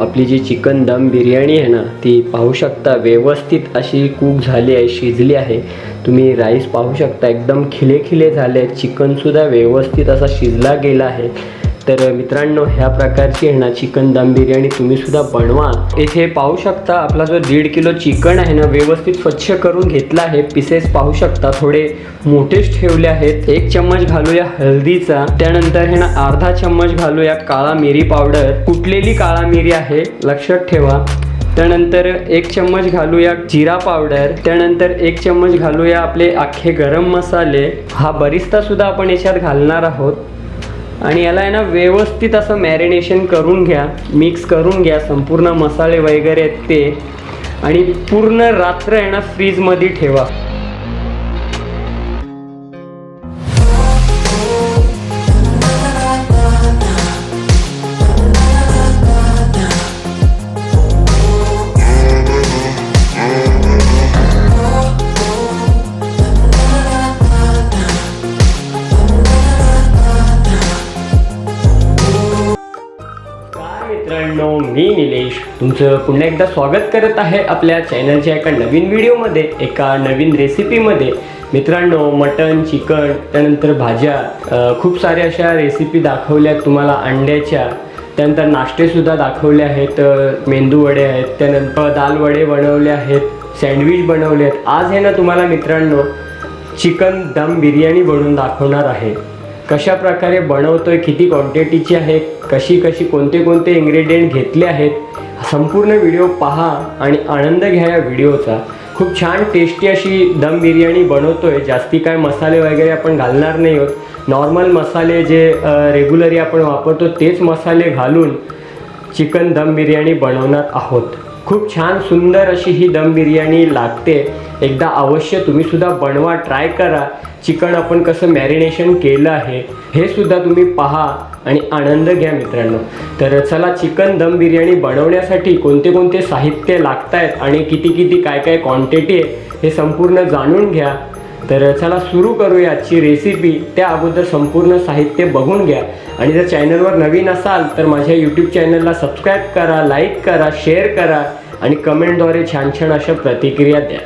आपली जी चिकन दम बिर्याणी आहे ना ती पाहू शकता. व्यवस्थित अशी कूक झाली आहे शिजली आहे. तुम्ही राईस पाहू शकता. एकदम खिले खिले झाले चिकनसुद्धा व्यवस्थित असा शिजला गेला आहे. तर मित्रांनो ह्या प्रकारची आहे ना चिकन दम बिर्याणी तुम्ही सुद्धा बनवा. इथे पाहू शकता आपला जो दीड किलो चिकन आहे ना व्यवस्थित स्वच्छ करून घेतला आहे. पिसेस पाहू शकता थोडे मोठेच ठेवले आहेत. एक चम्मच घालूया हळदीचा. त्यानंतर हे ना अर्धा चम्मच घालूया काळा मिरी पावडर. कुटलेली काळा मिरी आहे लक्षात ठेवा. त्यानंतर एक चम्मच घालूया जिरा पावडर. त्यानंतर एक चम्मच घालूया आपले अख्खे गरम मसाले. हा बरिस्ता सुद्धा आपण याच्यात घालणार आहोत. आणि याला आहे ना व्यवस्थित असं मॅरिनेशन करून घ्या मिक्स करून घ्या संपूर्ण मसाले वगैरे ते. आणि पूर्ण रात्र आहे ना फ्रीजमध्ये ठेवा. तुमचं पुन्हा एकदा स्वागत करत आहे आपल्या चॅनलच्या एका नवीन व्हिडिओमध्ये एका नवीन रेसिपीमध्ये मित्रांनो मटन चिकन त्यानंतर भाज्या खूप साऱ्या अशा रेसिपी दाखवल्या तुम्हाला अंड्याच्या. त्यानंतर नाश्तेसुद्धा दाखवले आहेत मेंदूवडे मेंदू वडे आहेत त्यानंतर दाल वडे बनवले आहेत सँडविच बनवले आहेत. आज आहे ना तुम्हाला मित्रांनो चिकन दम बिर्याणी बनवून दाखवणार आहे. कशा प्रकारे बनवतो आहे किती क्वांटिटीची आहे कशी कशी कोणते कोणते इन्ग्रेडियंट घेतले आहेत संपूर्ण व्हिडिओ पहा आणि आनंद घ्या या व्हिडिओचा. खूप छान टेस्टी अशी दम बिर्याणी बनवतोय. जास्ती काय मसाले वगैरे आपण घालणार नाही आहोत. नॉर्मल मसाले जे रेग्युलरी आपण वापरतो तेच मसाले घालून चिकन दम बिर्याणी बनवणार आहोत. खूप छान सुंदर अशी ही दम बिर्याणी लागते. एकदा अवश्य तुम्ही सुद्धा बनवा ट्राय करा. चिकन आपण कसं मॅरिनेशन केलं आहे हे सुद्धा तुम्ही पहा. आणि आनंद घ्या मित्रांनो. तर चला चिकन दम बिर्याणी बनवण्यासाठी कोणते कोणते साहित्य लागत आहेत आणि किती किती काय काय क्वांटिटी आहे हे संपूर्ण जाणून घ्या. तर चला सुरू करूया आजची रेसिपी त्या अगोदर संपूर्ण साहित्य बघून घ्या. आणि जर चॅनलवर नवीन असाल तर माझ्या यूट्यूब चॅनलला सबस्क्राईब करा लाईक करा शेअर करा आणि कमेंटद्वारे छान छान अशा प्रतिक्रिया द्या.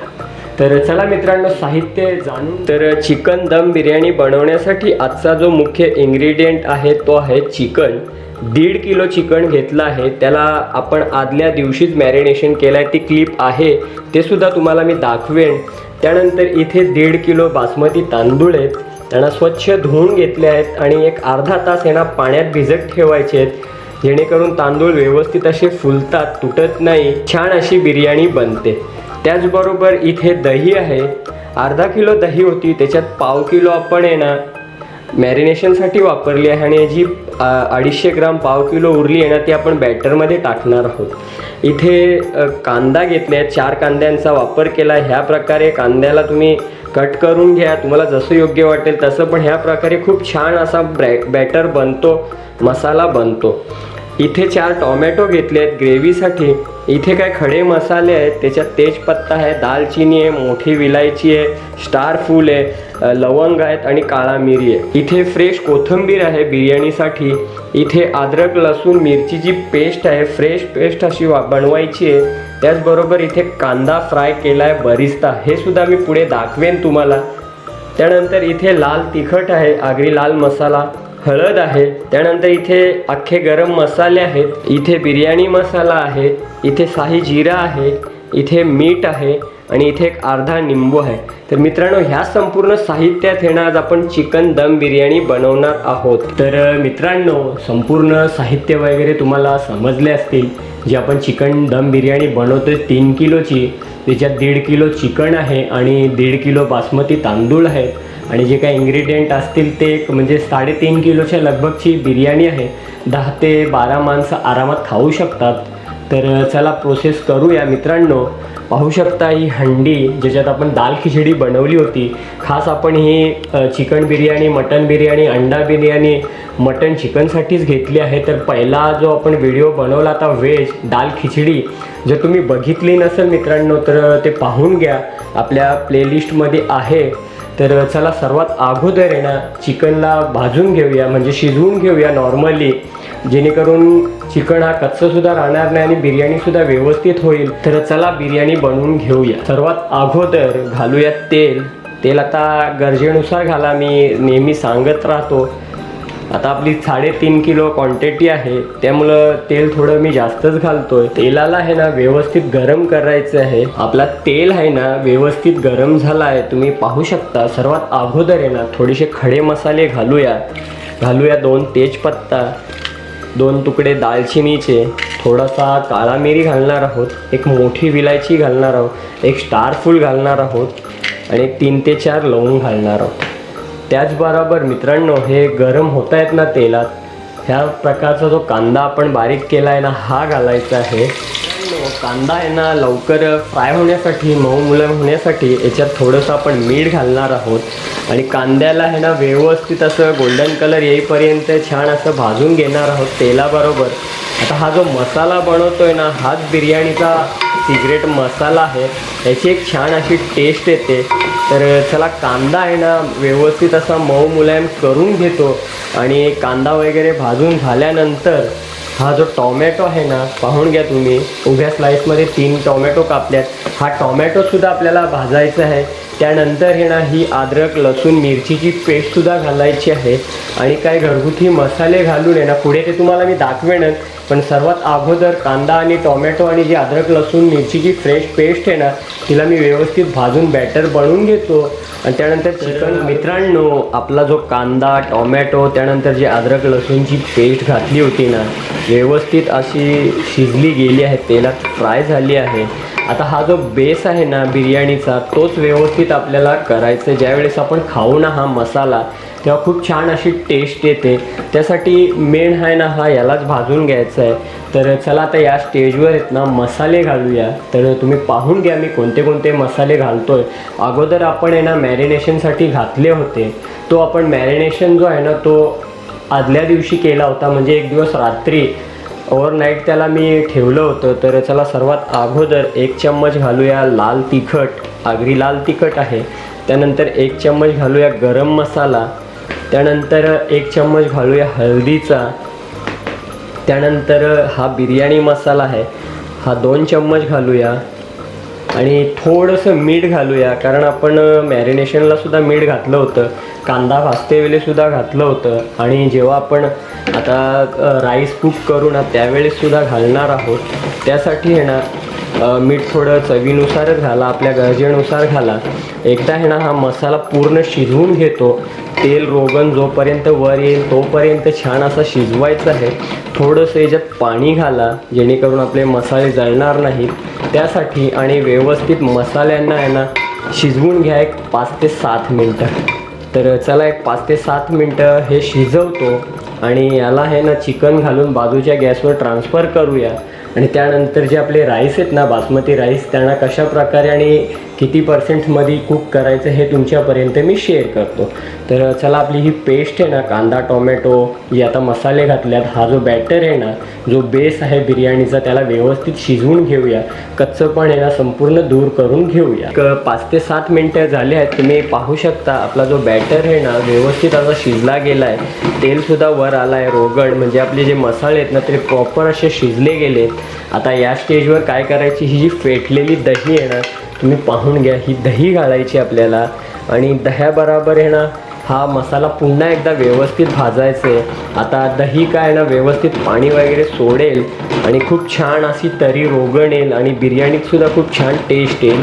तर चला मित्रांनो साहित्य जाणून तर चिकन दम बिर्याणी बनवण्यासाठी आजचा जो मुख्य इन्ग्रेडियंट आहे तो आहे चिकन. दीड किलो चिकन घेतलं आहे. त्याला आपण आदल्या दिवशीच मॅरिनेशन केलं आहे ती क्लिप आहे. ते सुद्धा तुम्हाला मी दाखवेन. त्यानंतर इथे दीड किलो बासमती तांदूळ आहेत. त्यांना स्वच्छ धुवून घेतले आहेत आणि एक अर्धा तास यांना पाण्यात भिजत ठेवायचे आहेत. जेणेकरून तांदूळ व्यवस्थित असे फुलतात तुटत नाही. छान अशी बिर्याणी बनते. त्याचबरोबर इथे दही आहे. अर्धा किलो दही होती त्याच्यात पाव किलो आपण आहे ना मॅरिनेशनसाठी वापरली आहे आणि जी अडीचशे ग्राम पाव किलो उरली आहे ना ती आपण बॅटरमध्ये टाकणार आहोत. इथे कांदा घेतले आहे चार कांद्यांचा वापर केला ह्या प्रकारे कांद्याला तुम्ही कट करून घ्या. तुम्हाला जसं योग्य वाटेल तसं पण ह्या प्रकारे खूप छान असा ब्रॅ बॅटर बनतो मसाला बनतो. इथे चार टॉमॅटो घेतले आहेत ग्रेव्हीसाठी. इथे काय खडे मसाले आहेत त्याच्यात तेजपत्ता आहे दालचिनी आहे मोठी विलायची आहे स्टार फूल आहे लवंग आहेत आणि काळा मिरी आहे. इथे फ्रेश कोथिंबीर आहे बिर्याणीसाठी. इथे अद्रक लसूण मिरचीची पेस्ट आहे. फ्रेश पेस्ट अशी वा बनवायची आहे. त्याचबरोबर इथे कांदा फ्राय केला आहे बरिस्ता. हे सुद्धा मी पुढे दाखवेन तुम्हाला. त्यानंतर इथे लाल तिखट आहे आगरी लाल मसाला. हळद आहे. त्यानंतर इथे अख्खे गरम मसाले आहेत. इथे बिर्याणी मसाला आहे. इथे साही जिरा आहे. इथे मीठ आहे. आणि इथे एक अर्धा निंबू आहे. तर मित्रांनो ह्या संपूर्ण साहित्यात येणार आज आपण चिकन दम बिर्याणी बनवणार आहोत. तर मित्रांनो संपूर्ण साहित्य वगैरे तुम्हाला समजले असतील. जे आपण चिकन दम बिर्याणी बनवतोय तीन किलोची. त्याच्यात दीड किलो चिकन आहे आणि दीड किलो बासमती तांदूळ आहेत. आणि जे काही इन्ग्रेडियंट असतील ते एक म्हणजे साडेतीन किलोच्या लगभगची बिर्याणी आहे. दहा ते बारा माणसं आरामात खाऊ शकतात. तर चला प्रोसेस करूया मित्रांनो. पाहू शकता ही हंडी ज्याच्यात आपण दाल खिचडी बनवली होती. खास आपण ही चिकन बिर्याणी मटन बिर्याणी अंडा बिर्याणी मटन चिकनसाठीच घेतली आहे. तर पहिला जो आपण व्हिडिओ बनवला होता व्हेज दाल खिचडी जर तुम्ही बघितली नसेल मित्रांनो तर ते पाहून घ्या. आपल्या प्लेलिस्टमध्ये आहे. तर चला सर्वात अगोदर आहे ना चिकनला भाजून घेऊया म्हणजे शिजवून घेऊया नॉर्मली जेणेकरून चिकन हा कच्चासुद्धा राहणार नाही आणि बिर्याणीसुद्धा व्यवस्थित होईल. तर चला बिर्याणी बनवून घेऊया. सर्वात अगोदर घालूया तेल. तेल आता गरजेनुसार घाला मी नेहमी सांगत राहतो. आता आपली साडेतीन किलो क्वांटिटी आहे त्यामुळं तेल थोडं मी जास्तच घालतोय. तेलाला आहे ना व्यवस्थित गरम करायचं आहे. आपला तेल आहे ना व्यवस्थित गरम झाला आहे तुम्ही पाहू शकता सर्वात अगोदर आहे ना थोडेसे खडे मसाले घालूया. घालूया दोन तेजपत्ता दोन तुकडे दालचिनीचे थोडासा काळा मिरी घालणार आहोत एक मोठी विलायची घालणार आहोत एक स्टार फूल घालणार आहोत आणि तीन ते चार लवंग घालणार आहोत. त्याचबरोबर मित्रांनो हे गरम होत आहेत ना तेलात ह्या प्रकारचा जो कांदा आपण बारीक केला आहे ना हा घालायचा आहे. कांदा आहे ना लवकर फ्राय होण्यासाठी मऊ मुलं होण्यासाठी याच्यात थोडंसं आपण मीठ घालणार आहोत. आणि कांद्याला आहे ना व्यवस्थित असं गोल्डन कलर येईपर्यंत छान असं भाजून घेणार आहोत तेलाबरोबर. आता हा जो मसाला बनवतो आहे ना हाच बिर्याणीचा सिगरेट मसाला आहे याची एक छान अशी टेस्ट येते. तर चला कांदा आहे ना व्यवस्थित असा मऊ मुलायम करून घेतो. आणि कांदा वगैरे भाजून झाल्यानंतर हा जो टॉमॅटो आहे ना पाहून घ्या तुम्ही. उभ्या स्लाईसमध्ये तीन टॉमॅटो कापल्यात. हा टॉमॅटोसुद्धा आपल्याला भाजायचा आहे. त्यानंतर हे ना ही अद्रक लसूण मिरचीची पेस्टसुद्धा घालायची आहे. आणि काही घरगुती मसाले घालून आहे ना पुढे ते तुम्हाला मी दाखवेनच पण सर्वात अगोदर कांदा आणि टॉमॅटो आणि जी अद्रक लसूण मिरचीची फ्रेश पेस्ट आहे ना तिला मी व्यवस्थित भाजून बॅटर बनवून घेतो. आणि त्यानंतर चिकन मित्रांनो आपला जो कांदा टॉमॅटो त्यानंतर जी अद्रक लसूणची पेस्ट घातली होती ना व्यवस्थित अशी शिजली गेली आहे तेलात फ्राय झाली आहे. आता हा जो बेस आहे ना बिर्याणीचा तोच व्यवस्थित आपल्याला करायचा आहे. ज्यावेळेस आपण खाऊ ना हा मसाला तेव्हा खूप छान अशी टेस्ट येते. त्यासाठी मेन आहे ना हा यालाच भाजून घ्यायचा आहे. तर चला आता या स्टेजवर आहेत ना मसाले घालूया. तर तुम्ही पाहून घ्या मी कोणते कोणते मसाले घालतो आहे अगोदर आपण आहे ना मॅरिनेशनसाठी घातले होते. तो आपण मॅरिनेशन जो आहे ना तो आदल्या दिवशी केला होता. म्हणजे एक दिवस रात्री. ओव्हरनाईट त्याला मी ठेवलं होतं तर त्याला सर्वात अगोदर एक चम्मच घालूया लाल तिखट. आगरी लाल तिखट आहे. त्यानंतर एक चम्मच घालूया गरम मसाला. त्यानंतर एक चम्मच घालूया हळदीचा. त्यानंतर हा बिर्याणी मसाला आहे. हा दोन चम्मच घालूया. आणि थोडंसं मीठ घालूया कारण आपण मॅरिनेशनला सुद्धा मीठ घातलं होतं. कांदा भाजते वेळेसुद्धा घातलं होतं. आणि जेव्हा आपण आता राईस कुक करू ना त्यावेळेससुद्धा घालणार आहोत. त्यासाठी आहे ना मीठ थोडं चवीनुसारच घाला आपल्या गरजेनुसार घाला. एकदा हे ना हा मसाला पूर्ण शिजवून घेतो. तेल रोगन जोपर्यंत वर येईल तोपर्यंत छान असा शिजवायचा आहे. थोडंसं याच्यात पाणी घाला जेणेकरून आपले मसाले जळणार नाहीत. त्यासाठी आणि व्यवस्थित मसाल्यांना आहे ना शिजवून घ्या एक पाच ते सात मिनटं. तर चला एक पाच ते सात मिनटं हे शिजवतो आणि याला हे ना चिकन घालून बाजूच्या गॅसवर ट्रान्सफर करूया. आणि त्यानंतर जे आपले राईस आहेत ना बासमती राईस त्यांना कशा प्रकारे आणि किती पर्सेंटमध्ये कुक करायचं हे तुमच्यापर्यंत मी शेअर करतो. तर चला आपली ही पेस्ट आहे ना कांदा टोमॅटो ही आता मसाले घातल्यात. हा जो बॅटर आहे ना जो बेस आहे बिर्याणीचा त्याला व्यवस्थित शिजवून घेऊया. कच्चं पण आहे ना संपूर्ण दूर करून घेऊया. एक पाच ते सात मिनटं झाले आहेत. तुम्ही पाहू शकता आपला जो बॅटर आहे ना व्यवस्थित असा शिजला गेला आहे तेलसुद्धा वर आला आहे रोगड म्हणजे आपले जे मसाले आहेत ना ते प्रॉपर असे शिजले गेले आता या स्टेजवर काय करायची? ही जी फेटलेली दही आहे ना तुम्ही पाहून घ्या. ही दही घालायची आपल्याला. आणि दह्याबरोबर आहे ना हा मसाला पुन्हा एकदा व्यवस्थित भाजायचं. आहे आता दही काय ना व्यवस्थित पाणी वगैरे सोडेल आणि खूप छान अशी तरी रोगण येईल आणि बिर्याणीतसुद्धा खूप छान टेस्ट येईल.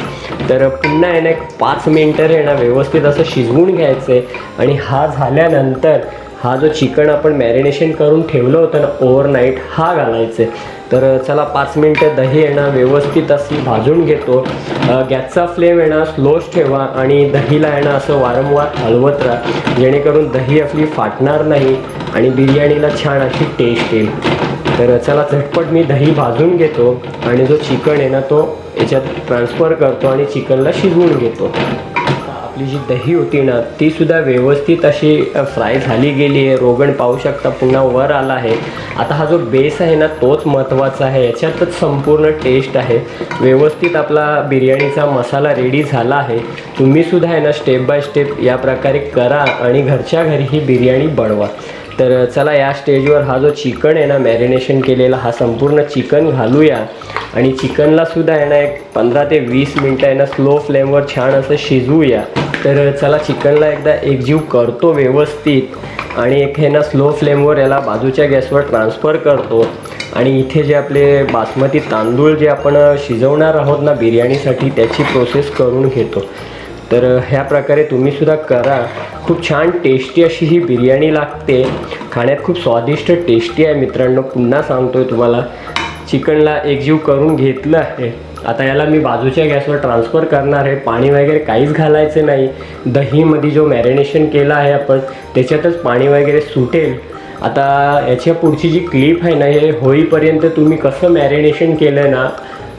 तर पुन्हा आहे ना एक पाच मिनटं आहे ना व्यवस्थित असं शिजवून घ्यायचं. आहे आणि हा झाल्यानंतर हा जो चिकन आपण मॅरिनेशन करून ठेवलं होतं ना ओव्हरनाईट हा घालायचं. तर चला पाच मिनटं दही येणं व्यवस्थित अशी भाजून घेतो. गॅसचा फ्लेम आहे ना स्लोच ठेवा आणि दहीला येणं असं वारंवार हलवत राहा. जेणेकरून दही आपली फाटणार नाही आणि बिर्याणीला छान अशी टेस्ट येईल. तर चला झटपट मी दही भाजून घेतो आणि जो चिकन आहे ना तो याच्यात ट्रान्सफर करतो आणि चिकनला शिजवून घेतो. आपली जी दही होती ना ती सुद्धा व्यवस्थित अशी फ्राय झाली गेली आहे. रोगण पाहू शकता पुन्हा वर आला आहे. आता हा जो बेस आहे ना तोच महत्त्वाचा आहे. याच्यातच संपूर्ण टेस्ट आहे. व्यवस्थित आपला बिर्याणीचा मसाला रेडी झाला आहे. तुम्ही सुद्धा आहे ना स्टेप बाय स्टेप या प्रकारे करा आणि घरच्या घरी ही बिर्याणी बनवा. तर चला या स्टेजवर हा जो चिकन आहे ना मॅरिनेशन केलेला हा संपूर्ण चिकन घालूया. आणि चिकनला सुद्धा आहे ना एक पंधरा ते वीस मिनटं आहे ना स्लो फ्लेमवर छान असं शिजवूया. तर चला चिकनला एकदा एकजीव करतो व्यवस्थित. आणि एक हे ना स्लो फ्लेमवर याला बाजूच्या गॅसवर ट्रान्सफर करतो. आणि इथे जे आपले बासमती तांदूळ जे आपण शिजवणार आहोत ना बिर्याणीसाठी त्याची प्रोसेस करून घेतो. तर ह्या प्रकारे तुम्ही सुद्धा करा. खूप छान टेस्टी अशी ही बिर्याणी लागते. खाण्यात खूप स्वादिष्ट टेस्टी आहे मित्रांनो. पुन्हा सांगतो आहे तुम्हाला. चिकनला एकजीव करून घेतलं आहे. आता याला मी बाजूच्या गॅसवर ट्रान्सफर करणार आहे. पाणी वगैरे काहीच घालायचं नाही. दहीमध्ये जो मॅरिनेशन केलं आहे आपण त्याच्यातच पाणी वगैरे सुटेल. आता याच्या पुढची जी क्लिप आहे ना हे होईपर्यंत तुम्ही कसं मॅरिनेशन केलं ना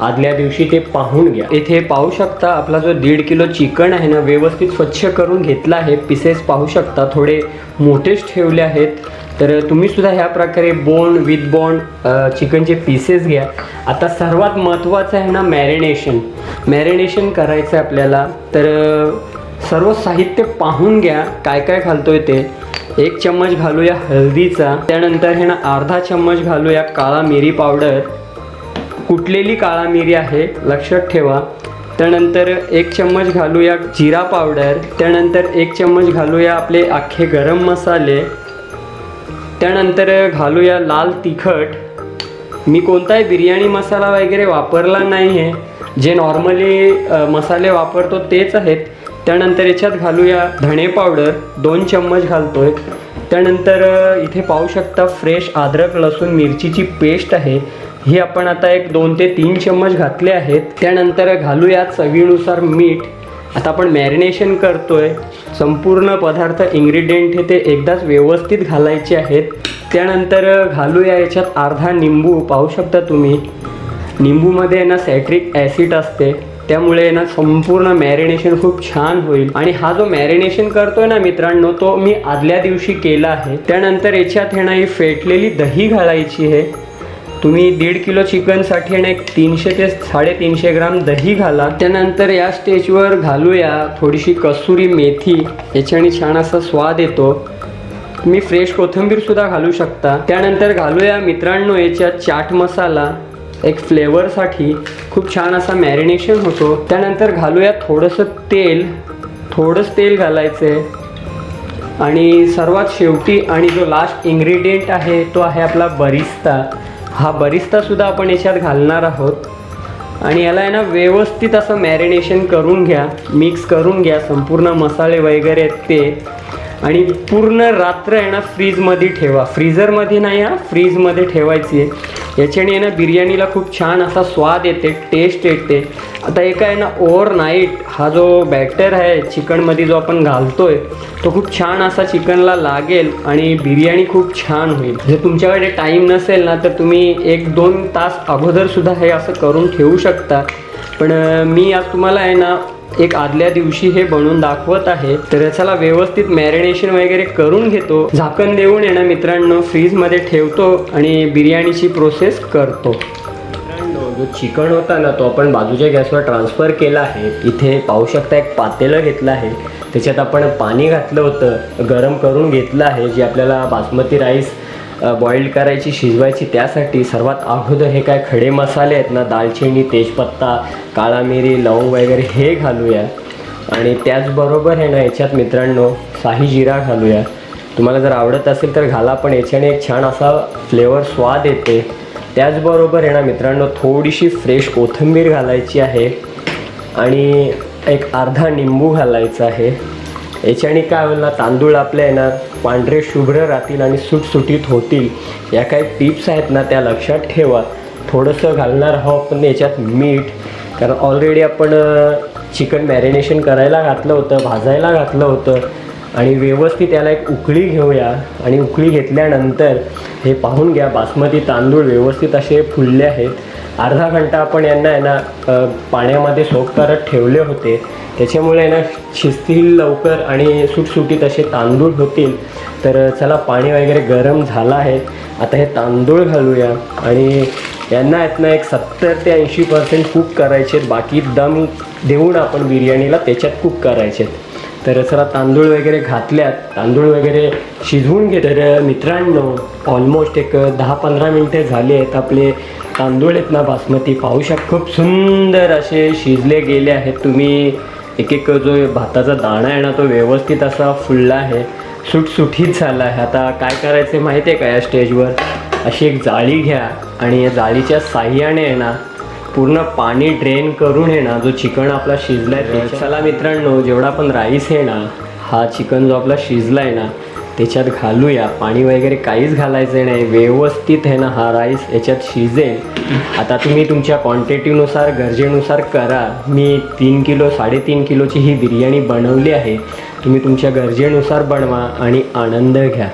आदल्या दिवशी ते पाहून घ्या. इथे पाहू शकता आपला जो दीड किलो चिकन आहे ना व्यवस्थित स्वच्छ करून घेतला आहे. पीसेस पाहू शकता थोडे मोठेच ठेवले आहेत. तर तुम्ही सुद्धा ह्या प्रकारे बोन विथ बोन चिकनचे पीसेस घ्या. आता सर्वात महत्त्वाचं आहे ना मॅरिनेशन मॅरिनेशन करायचं आहे आपल्याला. तर सर्व साहित्य पाहून घ्या. काय काय घालतोय ते. एक चम्मच घालूया हळदीचा. त्यानंतर हे ना अर्धा चम्मच घालूया काळा मिरी पावडर कुटलेली काळा मिरी आहे लक्षात ठेवा. त्यानंतर एक चम्मच घालूया जिरा पावडर त्यानंतर एक चम्मच घालूया आपले अख्खे गरम मसाले त्यानंतर घालूया लाल तिखट. मी कोणताही बिर्याणी मसाला वगैरे वापरला नाही आहे जे नॉर्मली मसाले वापरतो तेच आहेत. त्यानंतर याच्यात घालूया धणे पावडर दोन चम्मच घालतोय. त्यानंतर इथे पाहू शकता फ्रेश अद्रक लसूण मिरचीची पेस्ट आहे. ही आपण आता एक दोन ते तीन चम्मच घातले आहेत. त्यानंतर घालूयात चवीनुसार मीठ. आता आपण मॅरिनेशन करतोय. संपूर्ण पदार्थ इंग्रेडियंट हे ते एकदाच व्यवस्थित घालायचे आहेत. त्यानंतर घालूया याच्यात अर्धा निंबू. पाहू शकता तुम्ही. निंबूमध्ये ना सॅट्रिक ॲसिड असते. त्यामुळे ना संपूर्ण मॅरिनेशन खूप छान होईल. आणि हा जो मॅरिनेशन करतोय ना मित्रांनो तो मी आदल्या दिवशी केला आहे. त्यानंतर याच्यात हे ना ही फेटलेली दही घालायची आहे. तुम्ही दीड किलो चिकनसाठी आणि एक तीनशे ते साडेतीनशे ग्राम दही घाला. त्यानंतर या स्टेजवर घालूया थोडीशी कसुरी मेथी. याच्याने छान असा स्वाद येतो. तुम्ही फ्रेश कोथिंबीरसुद्धा घालू शकता. त्यानंतर घालूया मित्रांनो याच्यात चाट मसाला. एक फ्लेवरसाठी खूप छान असा मॅरिनेशन होतो. त्यानंतर घालूया थोडंसं तेल. थोडंच तेल घालायचं. आहे आणि सर्वात शेवटी आणि जो लास्ट इन्ग्रेडियंट आहे तो आहे आपला बरिस्ता हा बरिस्ता सुद्धा आपण याच्यात घालणार आहोत. आणि याला आहे ना व्यवस्थित असं मॅरिनेशन करून घ्या मिक्स करून घ्या संपूर्ण मसाले वगैरे आहेत ते. आणि पूर्ण रात्र आहे ना फ्रीजमध्ये ठेवा. फ्रीजरमध्ये नाही हा फ्रीजमध्ये ठेवायची आहे. याच्याने आहे ना बिर्याणीला खूप छान असा स्वाद येते टेस्ट येते. आता एक आहे ना ओवर नाईट हा जो बॅटर आहे चिकनमध्ये जो आपण घालतो आहे तो खूप छान असा चिकनला लागेल आणि बिर्याणी खूप छान होईल. जर तुमच्याकडे टाईम नसेल ना तर तुम्ही एक दोन तास अगोदरसुद्धा हे असं करून ठेवू शकता. पण मी आज तुम्हाला आहे ना एक आदल्या दिवशी हे बनवून दाखवत आहे. तर याच्याला व्यवस्थित मॅरिनेशन वगैरे करून घेतो. झाकण देऊन येणं ना मित्रांनो फ्रीजमध्ये ठेवतो आणि बिर्याणीची प्रोसेस करतो. जो चिकन होता ना तो आपण बाजूच्या गॅसवर ट्रान्सफर केला आहे. इथे पाहू शकता एक पातेलं घेतलं आहे. त्याच्यात आपण पाणी घातलं होतं गरम करून घेतलं आहे जे आपल्याला बासमती राईस बॉईल करायची शिजवायची त्यासाठी सर्वात अगोदर हे काय खडे मसाले आहेत ना दालचिनी तेजपत्ता काळा मिरी लवंग वगैरे हे घालूया. आणि त्याचबरोबर आहे ना याच्यात मित्रांनो साही जिरा घालूया. तुम्हाला जर आवडत असेल तर घाला पण याच्याने एक छान असा फ्लेवर स्वाद येते. त्याचबरोबर आहे ना मित्रांनो थोडीशी फ्रेश कोथिंबीर घालायची आहे. आणि एक अर्धा निंबू घालायचा आहे. याच्याने काय होईल ना तांदूळ आपले येणार पांढरे शुभ्र राहतील आणि सुटसुटीत होतील. या काही टिप्स आहेत ना त्या लक्षात ठेवा. थोडंसं घालणार आहोत आपण याच्यात मीठ. कारण ऑलरेडी आपण चिकन मॅरिनेशन करायला घातलं होतं भाजायला घातलं होतं. आणि व्यवस्थित याला एक उकळी घेऊया. आणि उकळी घेतल्यानंतर हे पाहून घ्या बासमती तांदूळ व्यवस्थित असे फुलले आहेत. अर्धा घंटा आपण यांना आहे ना पाण्यामध्ये सोक करत ठेवले होते. त्याच्यामुळे ना शिजतील लवकर आणि सुटसुटीत असे तांदूळ होतील. तर चला पाणी वगैरे गरम झालं आहे. आता हे तांदूळ घालूया. आणि यांना आहेत ना एक सत्तर ते ऐंशी पर्सेंट कुक करायचे आहेत. बाकी दम देऊन आपण बिर्याणीला त्याच्यात कुक करायचे आहेत. तर चला तांदूळ वगैरे घातल्यात. तांदूळ वगैरे शिजवून घे तर मित्रांनो ऑलमोस्ट एक दहा पंधरा मिनटे झाली आहेत. आपले तांदूळ आहेत ना बासमती. पाहू शक खूप सुंदर असे शिजले गेले आहेत. तुम्ही एक एक जो भाताचा दाणा आहे ना तो व्यवस्थित असा फुलला आहे. सुटसुटीत झाला आहे. आता काय करायचं माहिती आहे का या स्टेजवर अशी एक जाळी घ्या. आणि या जाळीच्या साह्याने आहे ना पूर्ण पाणी ड्रेन करून आहे ना जो चिकन आपला शिजला आहे चला मित्रांनो जेवढा पण राईस आहे ना हा चिकन जो आपला शिजला आहे ना त्याच्यात घालूया. पाणी वगैरे काहीच घालायचं नाही. व्यवस्थित आहे ना हा राईस याच्यात शिजेल. आता तुम्ही तुमच्या क्वांटिटीनुसार गरजेनुसार करा. मी तीन किलो साडेतीन किलोची ही बिर्याणी बनवली आहे. तुम्ही तुमच्या गरजेनुसार बनवा आणि आनंद घ्या.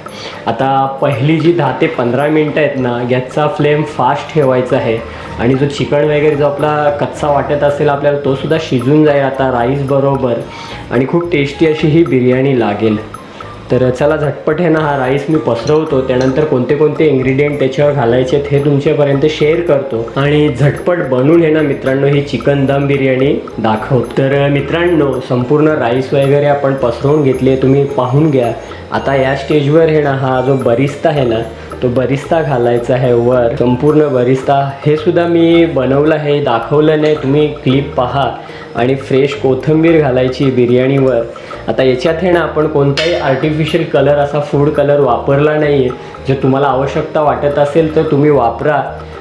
आता पहिली जी दहा ते पंधरा मिनटं आहेत ना गॅसचा फ्लेम फास्ट ठेवायचा आहे. आणि जो चिकन वगैरे जो आपला कच्चा वाटत असेल आपल्याला तोसुद्धा शिजून जाईल आता राईस बरोबर. आणि खूप टेस्टी अशी ही बिर्याणी लागेल. तर चला झटपट हे ना हा राईस मी पसरवतो. त्यानंतर कोणते कोणते इन्ग्रेडियंट त्याच्यावर घालायचे आहेत हे तुमच्यापर्यंत शेअर करतो. आणि झटपट बनवून हे ना मित्रांनो ही चिकन दम बिर्याणी दाखवतो. तर मित्रांनो संपूर्ण राईस वगैरे आपण पसरवून घेतले तुम्ही पाहून घ्या. आता या स्टेजवर हे ना हा जो बरिस्ता आहे ना तो बरिस्ता घालायचा आहे वर. संपूर्ण बरिस्ता हे सुद्धा मी बनवलं आहे दाखवलं नाही. तुम्ही क्लिप पहा. आणि फ्रेश कोथिंबीर घालायची बिर्याणीवर. आता याच्यात आहे ना आपण कोणताही आर्टिफिशियल कलर असा फूड कलर वापरला नाही आहे जर तुम्हाला आवश्यकता वाटत असेल तर तुम्ही वापरा.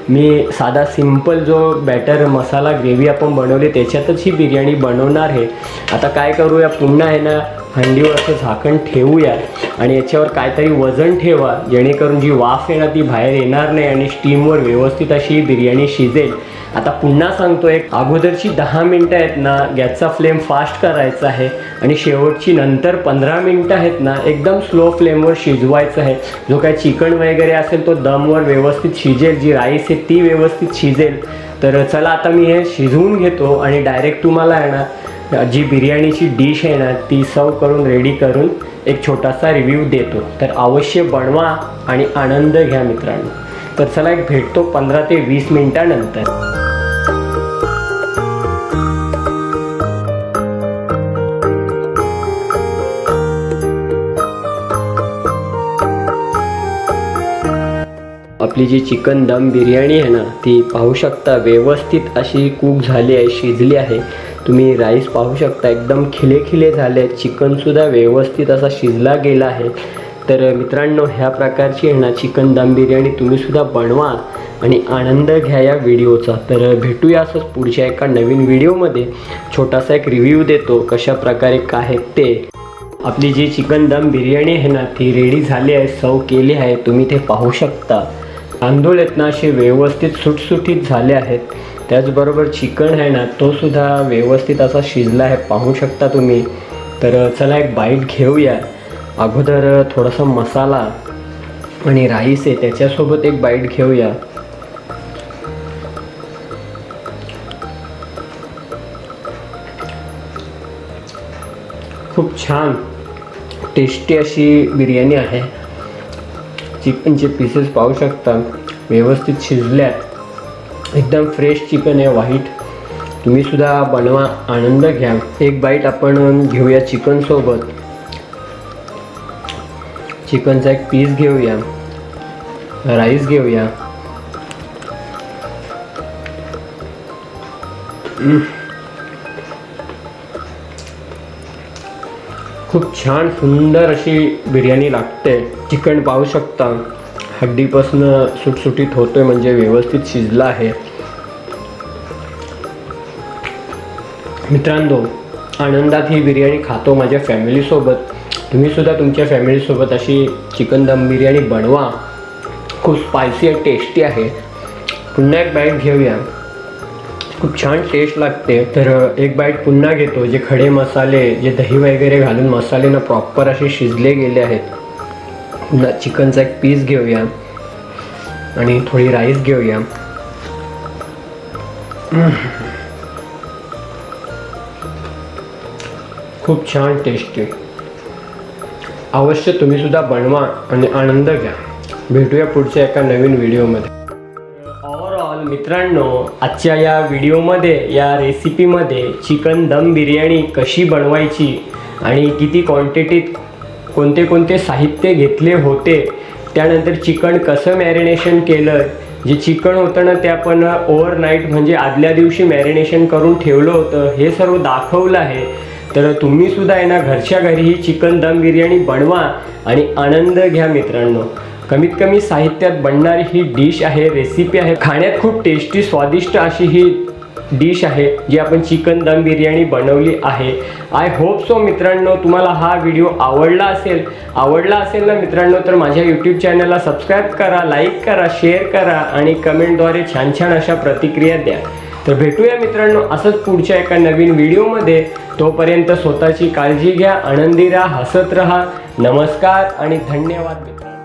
मी साधा सिंपल जो बॅटर मसाला ग्रेव्ही आपण बनवली त्याच्यातच ही बिर्याणी बनवणार आहे. आता काय करूया पुन्हा आहे ना हंडीवर असं झाकण ठेवूया. आणि याच्यावर काहीतरी वजन ठेवा जेणेकरून जी वाफ आहे ना ती बाहेर येणार नाही आणि स्टीमवर व्यवस्थित अशी ही बिर्याणी शिजेल. आता पुन्हा सांगतो एक. अगोदरची दहा मिनटं आहेत ना गॅसचा फ्लेम फास्ट करायचा आहे आणि शेवटची नंतर पंधरा मिनटं आहेत ना एकदम स्लो फ्लेमवर शिजवायचं आहे. जो काय चिकन वगैरे असेल तो दमवर व्यवस्थित शिजेल जी राईस आहे ती व्यवस्थित शिजेल. तर चला आता मी हे शिजवून घेतो आणि डायरेक्ट तुम्हाला आहे ना जी बिर्याणीची डिश आहे ना ती सर्व करून रेडी करून एक छोटासा रिव्ह्यू देतो. तर अवश्य बनवा आणि आनंद घ्या मित्रांनो. तर चला एक भेटतो पंधरा ते वीस मिनटानंतर. आपली जी चिकन दम बिर्याणी आहे ना ती पाहू शकता. व्यवस्थित अशी कूक झाली आहे शिजली आहे. तुम्ही राईस पाहू शकता. एकदम खिले खिले झाले. आहेत चिकनसुद्धा व्यवस्थित असा शिजला गेला आहे. तर मित्रांनो ह्या प्रकारची आहे ना चिकन दम बिर्याणी तुम्हीसुद्धा बनवा आणि आनंद घ्या या व्हिडिओचा. तर भेटूया असंच पुढच्या एका नवीन व्हिडिओमध्ये. छोटासा एक रिव्ह्यू देतो कशा प्रकारे काय आहे ते. आपली जी चिकन दम बिर्याणी आहे ना ती रेडी झाली आहे सर्व केली आहे. तुम्ही ते पाहू शकता. तांदूळ आहेत ना असे व्यवस्थित सुटसुटीत झाले आहेत. त्याचबरोबर चिकन आहे ना तो सुद्धा व्यवस्थित असा शिजला आहे. पाहू शकता तुम्ही. तर चला एक बाईट घेऊया. अगोदर थोडासा मसाला आणि राईस आहे त्याच्यासोबत एक बाईट घेऊया. खूप छान टेस्टी अशी बिर्याणी आहे. चिकनचे पीसेस पाहू शकता. व्यवस्थित शिजल्यात. एकदम फ्रेश चिकन आहे व्हाईट तुम्ही सुद्धा बनवा आनंद घ्या. एक बाईट आपण घेऊया चिकनसोबत चिकनचा एक पीस घेऊया. राईस घेऊया. खूप छान सुंदर अशी बिर्याणी लागते. चिकन पाहू शकता. हड्डीपासून सुटसुटीत होतोय म्हणजे व्यवस्थित शिजला आहे. मित्रांनो आनंदात ही बिर्याणी खातो माझ्या फॅमिलीसोबत तुम्ही सुद्धा तुमच्या फॅमिलीसोबत अशी चिकन दम बिर्याणी बनवा. खूप स्पायसी आणि टेस्टी आहे. पुन्हा एक बॅग घेऊया. खूप छान टेस्ट लागते. तर एक बाईट पुन्हा घेतो जे खडे मसाले जे दही वगैरे घालून मसाले ना प्रॉपर असे शिजले गेले आहेत. पुन्हा चिकनचा एक पीस घेऊया. आणि थोडी राईस घेऊया. खूप छान टेस्टी अवश्य तुम्ही सुद्धा बनवा आणि आनंद घ्या. भेटूया पुढच्या एका नवीन व्हिडिओमध्ये मित्रांनो आजच्या या व्हिडिओमध्ये या रेसिपीमध्ये चिकन दम बिर्याणी कशी बनवायची आणि किती क्वांटिटीत कोणते कोणते साहित्य घेतले होते त्यानंतर चिकन कसं मॅरिनेशन केलं जे चिकन होतं ना ते आपण ओव्हरनाईट म्हणजे आदल्या दिवशी मॅरिनेशन करून ठेवलं होतं हे सर्व दाखवलं आहे. तर तुम्ही सुद्धा आहे ना घरच्या घरी ही चिकन दम बिर्याणी बनवा आणि आनंद घ्या मित्रांनो. कमीत कमी साहित्यात बनणारी ही डिश आहे रेसिपी आहे. खाण्यात खूप टेस्टी स्वादिष्ट अशी ही डिश आहे जी आपण चिकन दम बिर्याणी बनवली आहे. आय होप सो मित्रांनो तुम्हाला हा व्हिडिओ आवडला असेल. आवडला असेल ना मित्रांनो तर माझ्या यूट्यूब चॅनलला सबस्क्राईब करा लाईक करा शेअर करा आणि कमेंटद्वारे छान छान अशा प्रतिक्रिया द्या. तर भेटूया मित्रांनो असंच पुढच्या एका नवीन व्हिडिओमध्ये तोपर्यंत स्वतःची काळजी घ्या आनंदी राहा हसत राहा. नमस्कार आणि धन्यवाद मित्रांनो.